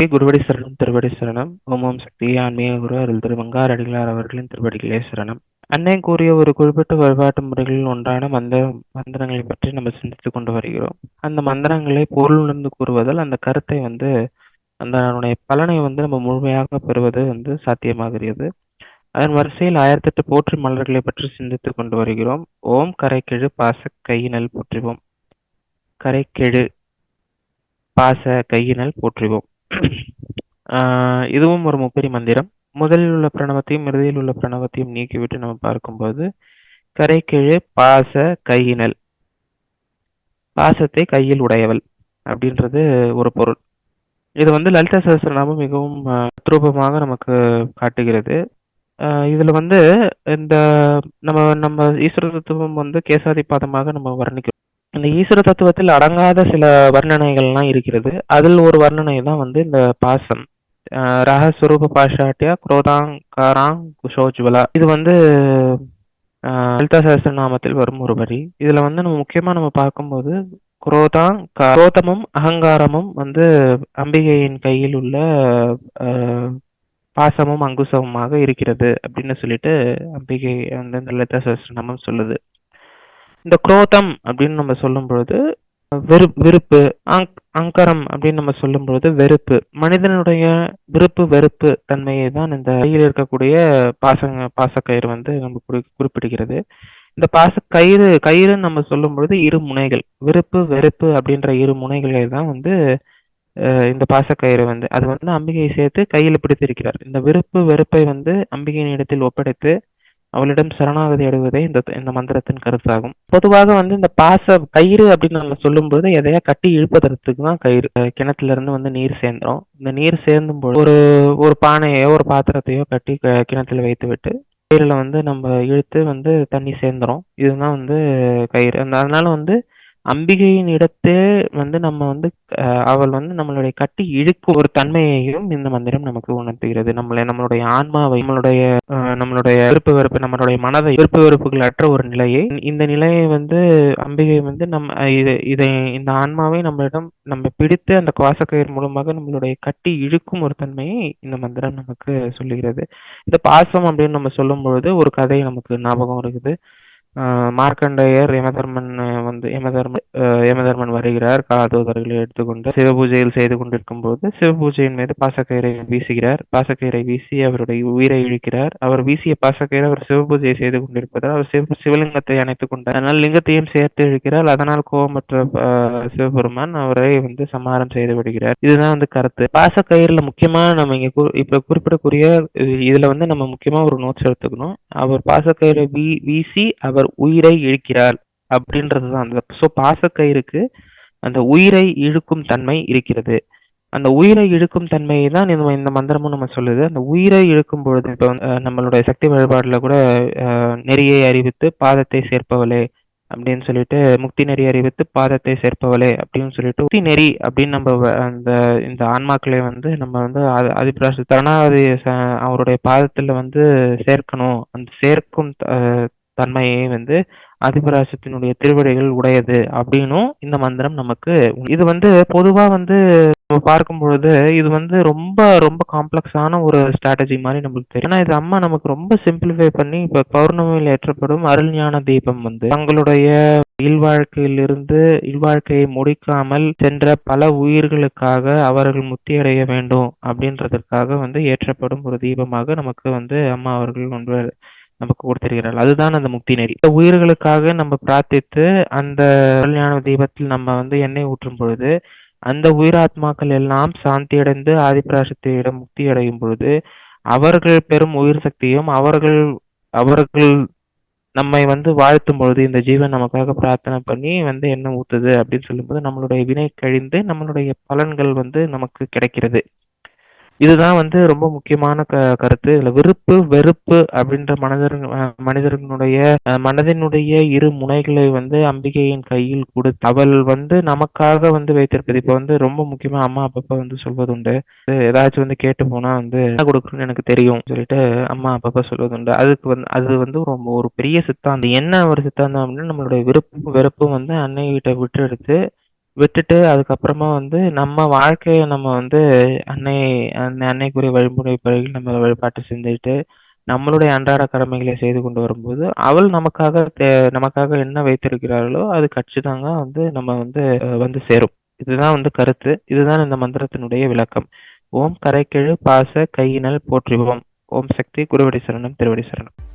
ஸ்ரீ குருவடி சரணம் திருவடி சரணம் ஓம் ஓம் சக்தி. ஆன்மீக குரு அருள் திரு வங்கார் அடிகளார் அவர்களின் திருவடிகளே சரணம். அன்னை கூறிய ஒரு குறிப்பிட்ட வழிபாட்டு முறைகளில் ஒன்றான மந்த மந்திரங்களை பற்றி நம்ம சிந்தித்துக் கொண்டு வருகிறோம். அந்த மந்திரங்களை பொருள் உணர்ந்து கூறுவதால் அந்த கருத்தை வந்து அந்த பலனை வந்து நம்ம முழுமையாக பெறுவது வந்து சாத்தியமாகிறது. அதன் வரிசையில் ஆயிரத்தெட்டு போற்றி மலர்களை பற்றி சிந்தித்துக் கொண்டு வருகிறோம். ஓம் கரைக்கெழு பாச கையினல் போற்றுவோம். கரைக்கெழு பாச கையினல் போற்றுவோம். இதுவும் ஒரு முப்பெரி மந்திரம். முதலில் உள்ள பிரணவத்தையும் இறுதியில் உள்ள பிரணவத்தையும் நீக்கிவிட்டு நம்ம பார்க்கும்போது கரைக்கிழு பாச கையினல். பாசத்தை கையில் உடையவள் அப்படின்றது ஒரு பொருள். இது வந்து லலிதா சகசிரநாமம் மிகவும் அத்ரூபமாக நமக்கு காட்டுகிறது. இதுல வந்து இந்த நம்ம நம்ம ஈஸ்வர தத்துவம் வந்து கேசாதி பாதமாக நம்ம வர்ணிக்கிறோம். இந்த ஈஸ்வர தத்துவத்தில் அடங்காத சில வர்ணனைகள்லாம் இருக்கிறது. அதில் ஒரு வர்ணனை தான் வந்து இந்த பாசம். ரகஸ்வரூப பாஷாட்டியா குரோதாங் காராங் குஷோஜ்வலா. இது வந்து லலிதா சஹசிரநாமத்தில் வரும் ஒரு வரி. இதுல வந்து நம்ம முக்கியமா நம்ம பார்க்கும்போது குரோதாங் குரோதமும் அகங்காரமும் வந்து அம்பிகையின் கையில் உள்ள பாசமும் அங்குசமுமாக இருக்கிறது அப்படின்னு சொல்லிட்டு அம்பிகை வந்து லலிதா சஹசிரநாமம் சொல்லுது. இந்த குரோதம் அப்படின்னு நம்ம சொல்லும் பொழுது வெறு வெறுப்பு அங்கரம் அப்படின்னு நம்ம சொல்லும் பொழுது வெறுப்பு. மனிதனுடைய விருப்பு வெறுப்பு தன்மையை தான் இந்த கையில் இருக்கக்கூடிய பாசங்க பாசக்கயிறு வந்து நம்ம குறிப்பிடுகிறது. இந்த பாச கயிறு கயிறுன்னு நம்ம சொல்லும் பொழுது இரு முனைகள். விருப்பு வெறுப்பு அப்படின்ற இரு முனைகளை தான் வந்து இந்த பாசக்கயிறு வந்து. அது வந்து அம்பிகையை சேர்த்து கையில் பிடித்திருக்கிறார். இந்த விருப்பு வெறுப்பை வந்து அம்பிகையின் இடத்தில் ஒப்படைத்து அவளிடம் சரணாகதி அடைவதே இந்த இந்த மந்திரத்தின் கருத்தாகும். பொதுவாக வந்து இந்த பாச கயிறு அப்படின்னு நம்ம சொல்லும்போது எதையா கட்டி இழுப்பதற்கு தான் கயிறு கிணத்துல இருந்து வந்து நீர் சேர்ந்துரும். இந்த நீர் சேர்ந்தும் போது ஒரு ஒரு பானையோ ஒரு பாத்திரத்தையோ கட்டி கிணத்துல வைத்து விட்டு கயிறுல வந்து நம்ம இழுத்து வந்து தண்ணி சேர்ந்துரும். இதுதான் வந்து கயிறு. அதனால வந்து அம்பிகையின் இடத்தே வந்து நம்ம வந்து அவள் வந்து நம்மளுடைய கட்டி இழுக்கும் ஒரு தன்மையையும் இந்த மந்திரம் நமக்கு உணர்த்துகிறது. நம்மளை நம்மளுடைய ஆன்மாவை நம்மளுடைய நம்மளுடைய விருப்பு வெறுப்பு நம்மளுடைய மனதை விருப்பு வெறுப்புகள் அற்ற ஒரு நிலையை இந்த நிலையை வந்து அம்பிகை வந்து நம்ம இதை இந்த ஆன்மாவை நம்மளிடம் நம்ம பிடித்து அந்த குவாசக்கயிறு மூலமாக நம்மளுடைய கட்டி இழுக்கும் ஒரு தன்மையை இந்த மந்திரம் நமக்கு சொல்லுகிறது. இந்த பாசம் அப்படின்னு நம்ம சொல்லும் பொழுது ஒரு கதை நமக்கு ஞாபகம் இருக்குது மார்க்கண்டேயர் யமதர்மன் வந்து யமதர்மன் யமதர்மன் வருகிறார். காதோதர்களை எடுத்துக்கொண்டு சிவபூஜையில் செய்து கொண்டிருக்கும் போது சிவபூஜையின் மீது பாசக்கயிறை வீசுகிறார். பாசக்கயிறை வீசி அவருடைய உயிரை இழுக்கிறார். அவர் வீசிய பாசக்கயிறு அவர் சிவபூஜையை செய்து கொண்டிருப்பதால் அவர் சிவ சிவலிங்கத்தை அணைத்துக் கொண்டார். அதனால் லிங்கத்தையும் சேர்த்து இழுக்கிறார். அதனால் கோபமற்ற சிவபெருமான் அவரை வந்து சமாரம் செய்து விடுகிறார். இதுதான் வந்து கருத்து. பாசக்கயிறுல முக்கியமா நம்ம இங்க இப்ப குறிப்பிடக்கூடிய இதுல வந்து நம்ம முக்கியமா ஒரு நோட்ஸ் எடுத்துக்கணும். அவர் பாசக்கயிறை வீசி அவர் அவர் உயிரை இழுக்கிறார் அப்படின்றதுதான். அந்த ஸோ பாசக்கயிறுக்கு அந்த உயிரை இழுக்கும் தன்மை இருக்கிறது. அந்த உயிரை இழுக்கும் தன்மையை தான் இந்த இந்த மந்திரமும் நம்ம சொல்லுது. அந்த உயிரை இழுக்கும் பொழுது இப்போ நம்மளுடைய சக்தி வழிபாடுல கூட நெறியை அறிவித்து பாதத்தை சேர்ப்பவளே அப்படின்னு சொல்லிட்டு முக்தி நெறி அறிவித்து பாதத்தை சேர்ப்பவளே அப்படின்னு சொல்லிட்டு முக்தி நெறி அப்படின்னு நம்ம அந்த இந்த ஆன்மாக்களை வந்து நம்ம வந்து அதிபிராச தரணாதி அவருடைய பாதத்துல வந்து சேர்க்கணும். அந்த சேர்க்கும் தன்மையை வந்து அதிபராசத்தினுடைய திருவடிகள் உடையது அப்படின்னும் இந்த மந்திரம் நமக்கு இது வந்து பொதுவா வந்து நம்ம பார்க்கும் பொழுது இது வந்து ரொம்ப ரொம்ப காம்ப்ளெக்ஸான ஒரு ஸ்ட்ராட்டஜி மாதிரி நம்மளுக்கு தெரியும். ஏன்னா இது அம்மா நமக்கு ரொம்ப சிம்பிளிஃபை பண்ணி இப்ப பௌர்ணமியில் ஏற்றப்படும் அருள் ஞான தீபம் வந்து. தங்களுடைய இல்வாழ்க்கையிலிருந்து இல்வாழ்க்கையை முடிக்காமல் சென்ற பல உயிர்களுக்காக அவர்கள் முத்தியடைய வேண்டும் அப்படின்றதற்காக வந்து ஏற்றப்படும் ஒரு தீபமாக நமக்கு வந்து அம்மா அவர்கள் கொண்டு நமக்கு கொடுத்திருக்கிறாள் அதுதான் அந்த முக்தி நெறி. உயிர்களுக்காக நம்ம பிரார்த்தித்து அந்த கல்யாண தீபத்தில் நம்ம வந்து எண்ணெய் ஊற்றும் பொழுது அந்த உயிராத்மாக்கள் எல்லாம் சாந்தி அடைந்து முக்தி அடையும் பொழுது அவர்கள் பெரும் உயிர் சக்தியும் அவர்கள் அவர்கள் நம்மை வந்து வாழ்த்தும் பொழுது இந்த ஜீவன் நமக்காக பிரார்த்தனை பண்ணி வந்து என்ன ஊத்துது அப்படின்னு சொல்லும்போது நம்மளுடைய வினை கழிந்து நம்மளுடைய பலன்கள் வந்து நமக்கு கிடைக்கிறது. இதுதான் வந்து ரொம்ப முக்கியமான க கருத்து. இதுல விருப்பு வெறுப்பு அப்படின்ற மனிதர் மனிதர்களுடைய மனதினுடைய இரு முனைகளை வந்து அம்பிகையின் கையில் கொடுத்து அவள் வந்து நமக்காக வந்து வைத்திருப்பது. இப்ப வந்து ரொம்ப முக்கியமா அம்மா அப்பப்ப வந்து சொல்வது உண்டு ஏதாச்சும் வந்து கேட்டு போனா வந்து என்ன கொடுக்கணும்னு எனக்கு தெரியும் சொல்லிட்டு அம்மா அப்பப்ப சொல்வது உண்டு அதுக்கு வந்து அது வந்து ரொம்ப ஒரு பெரிய சித்தாந்தம். என்ன ஒரு சித்தாந்தம் அப்படின்னா நம்மளுடைய விருப்பம் வெறுப்பும் வந்து அன்னை கிட்ட விட்டு எடுத்து விட்டுட்டு அதுக்கப்புறமா வந்து நம்ம வாழ்க்கைய நம்ம வந்து அன்னை அன்னை அன்னைக்குரிய வழிமுறைப்படிகள் நம்ம வழிபாட்டு செஞ்சுட்டு நம்மளுடைய அன்றாட கடமைகளை செய்து கொண்டு வரும்போது அவள் நமக்காக தே- நமக்காக என்ன வைத்திருக்கிறார்களோ அது கட்சிதாங்க வந்து நம்ம வந்து வந்து சேரும். இதுதான் வந்து கருத்து. இதுதான் இந்த மந்திரத்தினுடைய விளக்கம். ஓம் கரைக்கெழு பாச கையினல் போற்றிவோம். ஓம் சக்தி குருவடி சரணம் திருவடி சரணம்.